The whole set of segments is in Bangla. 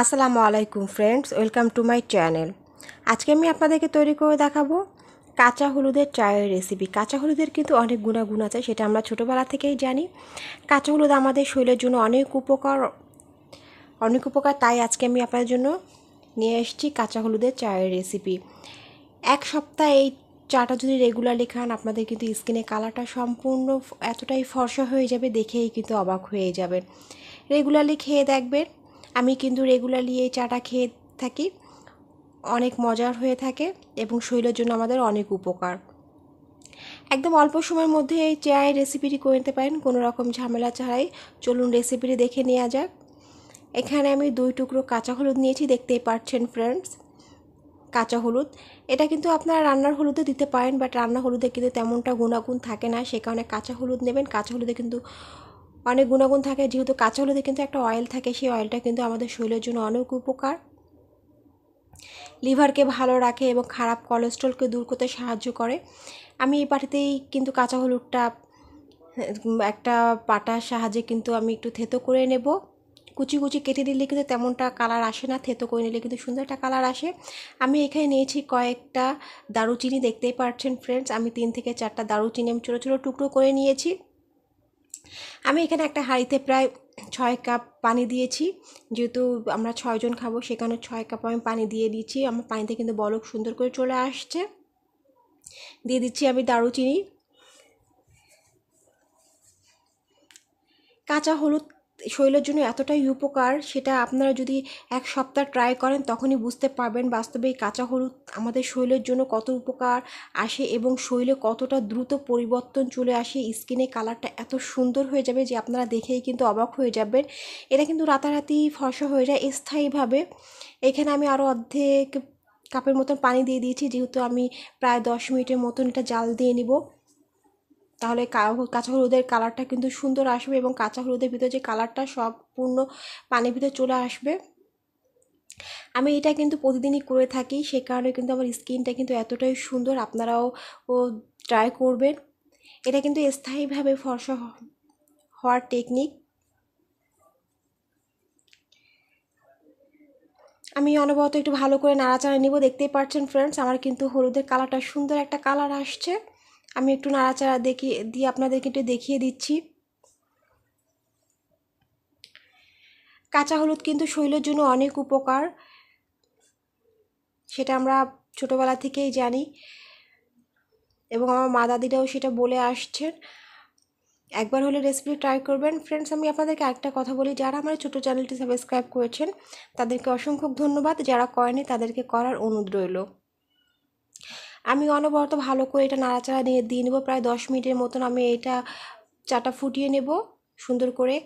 আসসালামু আলাইকুম friends welcome to my channel আজকে আমি আপনাদেরকে তৈরি করে দেখাবো কাঁচা হলুদের চায়ের রেসিপি কাঁচা হলুদের কিন্তু অনেক গুণাগুণ আছে, সেটা আমরা ছোটোবেলা থেকেই জানি। কাঁচা হলুদ আমাদের শরীরের জন্য অনেক উপকার অনেক উপকার, তাই আজকে আমি আপনাদের জন্য নিয়ে এসেছি কাঁচা হলুদের চায়ের রেসিপি এক সপ্তাহ এই চাটা যদি রেগুলারলি খান, আপনাদের কিন্তু স্কিনে কালারটা সম্পূর্ণ এতটাই ফর্সা হয়ে যাবে, দেখেই কিন্তু অবাক হয়ে যাবেন। রেগুলারলি খেয়ে দেখবেন আমি কিন্তু রেগুলারলি এই চাটা খেয়ে থাকি। অনেক মজার হয়ে থাকে এবং শরীরের জন্য আমাদের অনেক উপকার। একদম অল্প সময়ের মধ্যে এই চায়ের রেসিপিটি করে নিতে পারেন, কোনো রকম ঝামেলা ছাড়াই। চলুন রেসিপিটি দেখে নেওয়া যাক। এখানে আমি দুই টুকরো কাঁচা হলুদ নিয়েছি, দেখতেই পাচ্ছেন ফ্রেন্ডস কাঁচা হলুদ। এটা কিন্তু আপনারা রান্নার হলুদে দিতে পারেন বাট রান্না হলুদে কিন্তু তেমনটা গুণাগুণ থাকে না। সে কারণে কাঁচা হলুদ নেবেন। কাঁচা হলুদে কিন্তু অনেক গুণাগুণ থাকে, যেহেতু কাঁচা হলুদে কিন্তু একটা অয়েল থাকে, সেই অয়েলটা কিন্তু আমাদের শরীরের জন্য অনেক উপকার। লিভারকে ভালো রাখে এবং খারাপ কোলেস্ট্রলকে দূর করতে সাহায্য করে। আমি এই পাটিতেই কিন্তু কাঁচা হলুদটা একটা পাটার সাহায্যে কিন্তু আমি একটু থেতো করে নেব। কুচি কুচি কেটে দিলে কিন্তু তেমনটা কালার আসে না, থেতো করে নিলে কিন্তু সুন্দর একটা কালার আসে। আমি এখানে নিয়েছি কয়েকটা দারুচিনি, দেখতেই পাচ্ছেন ফ্রেন্ডস আমি তিন থেকে চারটা দারুচিনি আমি ছোটো ছোটো টুকরো করে নিয়েছি। আমি এখানে একটা হাঁড়িতে প্রায় ছয় কাপ পানি দিয়েছি। যেহেতু আমরা ছয়জন খাব সেখানে ছয় কাপ আমি পানি দিয়ে দিয়েছি। আমার পানিতে কিন্তু বলক সুন্দর করে চলে আসছে। দিয়ে দিচ্ছি আমি দারুচিনি। কাঁচা হলুদ শরীরের জন্য এতটাই উপকার সেটা আপনারা যদি এক সপ্তাহ ট্রাই করেন, তখনই বুঝতে পারবেন বাস্তবে এই কাঁচা হলুদ আমাদের শরীরের জন্য কত উপকার আসে এবং শরীরে কতটা দ্রুত পরিবর্তন চলে আসে। স্কিনে কালারটা এত সুন্দর হয়ে যাবে যে আপনারা দেখেই কিন্তু অবাক হয়ে যাবেন। এটা কিন্তু রাতারাতি ফসা হয়ে যায় স্থায়ীভাবে। এখানে আমি আরও অর্ধেক কাপের মতন পানি দিয়ে দিয়েছি, যেহেতু আমি প্রায় দশ মিনিটের মতন এটা জাল দিয়ে নিব। তাহলে কাঁচা হলুদের কালারটা কিন্তু সুন্দর আসবে এবং কাঁচা হলুদের ভিতরে যে কালারটা সম্পূর্ণ পানির ভিতরে চলে আসবে। আমি এটা কিন্তু প্রতিদিনই করে থাকি, সে কারণে কিন্তু আমার স্কিনটা কিন্তু এতটাই সুন্দর, আপনারাও ও ট্রাই করবেন। এটা কিন্তু স্থায়ীভাবে ফর্সা হওয়ার টেকনিক আমি অনবরত একটু ভালো করে নাড়াচাড়া নিব, দেখতেই পাচ্ছেন ফ্রেন্ডস আমার কিন্তু হলুদের কালারটা সুন্দর একটা কালার আসছে। আমি একটু নাড়াচাড়া দেখিয়ে দিয়ে আপনাদেরকে একটু দেখিয়ে দিচ্ছি। কাঁচা হলুদ কিন্তু শরীরের জন্য অনেক উপকার, সেটা আমরা ছোটোবেলা থেকেই জানি। এবং আমার মা দাদিরাও সেটা বলে আসছেন। একবার হলে রেসিপি ট্রাই করবেন। ফ্রেন্ডস আমি আপনাদেরকে একটা কথা বলি। যারা আমার ছোটো চ্যানেলটি সাবস্ক্রাইব করেছেন, তাদেরকে অসংখ্য ধন্যবাদ। যারা করেনি তাদেরকে করার অনুরোধ রইল। আমি অনবরত ভালো করে এটা নাড়াচাড়া নিয়ে দিয়ে নেব। প্রায় দশ মিনিটের মতন আমি এটা চাটা ফুটিয়ে নেব সুন্দর করে।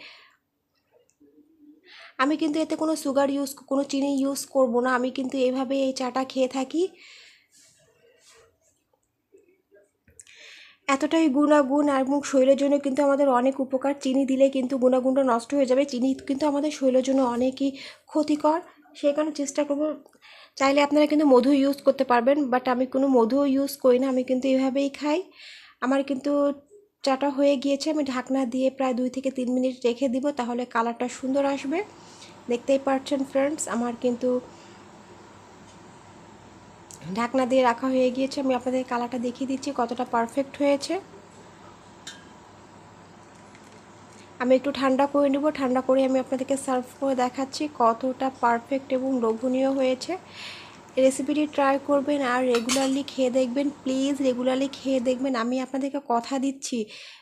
আমি কিন্তু এতে কোনো সুগার ইউজ কোনো চিনি ইউজ করব না। আমি কিন্তু এভাবে এই চাটা খেয়ে থাকি। এতটাই গুণাগুণ এবং শরীরের জন্য কিন্তু আমাদের অনেক উপকার। চিনি দিলে কিন্তু গুণাগুণটা নষ্ট হয়ে যাবে। চিনি কিন্তু আমাদের শরীরের জন্য অনেকই ক্ষতিকর। সেই কারণে চেষ্টা করব চাইলে আপনারা কিন্তু মধু ইউজ করতে পারবেন বাট আমি কোনো মধু ইউজ করি না, আমি কিন্তু এভাবেই খাই। আমার কিন্তু চাটা হয়ে গিয়েছে, আমি ঢাকনা দিয়ে প্রায় দুই থেকে তিন মিনিট রেখে দিব, তাহলে কালারটা সুন্দর আসবে। দেখতেই পাচ্ছেন ফ্রেন্ডস আমার কিন্তু ঢাকনা দিয়ে রাখা হয়ে গিয়েছে, আমি আপনাদের কালারটা দেখিয়ে দিচ্ছি কতটা পারফেক্ট হয়েছে। আমি একটু ঠান্ডা করে নেব। ঠান্ডা করে আমি আপনাদেরকে সার্ভ করে দেখাচ্ছি কতটা পারফেক্ট এবং লোভনীয় হয়েছে। রেসিপিটি ট্রাই করবেন আর রেগুলারলি খেয়ে দেখবেন। প্লিজ রেগুলারলি খেয়ে দেখবেন। আমি আপনাদেরকে কথা দিচ্ছি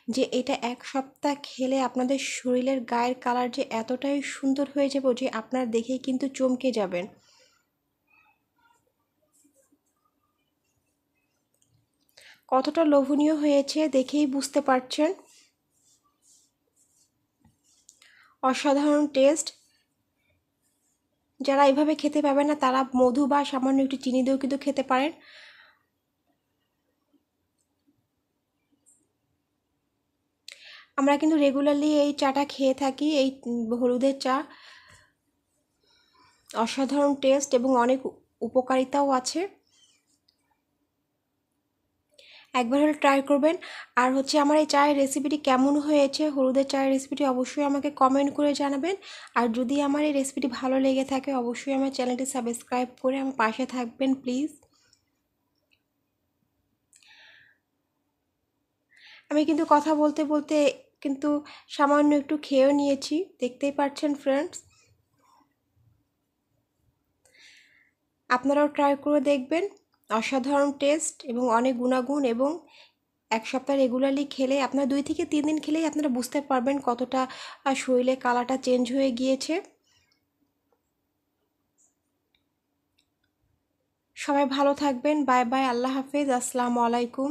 যে এটা এক সপ্তাহ খেলে আপনাদের শরীরের গায়ের কালার যে এতটাই সুন্দর হয়ে যাবে যে আপনার দেখেই কিন্তু চমকে যাবেন। কতটা লোভনীয় হয়েছে দেখেই বুঝতে পারছেন। অসাধারণ টেস্ট। যারা এভাবে খেতে পাবে না, তারা মধু বা সামান্য একটু চিনি দিয়েও কিন্তু খেতে পারেন। আমরা কিন্তু রেগুলারলি এই চাটা খেয়ে থাকি, এই হলুদের চা। অসাধারণ টেস্ট এবং অনেক উপকারিতাও আছে। একবার হলে ট্রাই করবেন। আর হচ্ছে আমার এই চায়ের রেসিপিটি কেমন হয়েছে, হলুদের চায়ের রেসিপিটি অবশ্যই আমাকে কমেন্ট করে জানাবেন। আর যদি আমার এই রেসিপিটি ভালো লেগে থাকে, অবশ্যই আমার চ্যানেলটি সাবস্ক্রাইব করে আমার পাশে থাকবেন প্লিজ আমি কিন্তু কথা বলতে বলতে কিন্তু সামান্য একটু খেয়েও নিয়েছি, দেখতেই পাচ্ছেন ফ্রেন্ডস আপনারাও ট্রাই করে দেখবেন। অসাধারণ টেস্ট এবং অনেক গুণাগুণ এবং এক সপ্তাহ রেগুলারলি খেলে আপনার দুই থেকে তিন দিন খেলেই আপনারা বুঝতে পারবেন কতটা শরীরে কালারটা চেঞ্জ হয়ে গিয়েছে। সবাই ভালো থাকবেন বাই বাই আল্লাহ হাফেজ, আসসালামু আলাইকুম।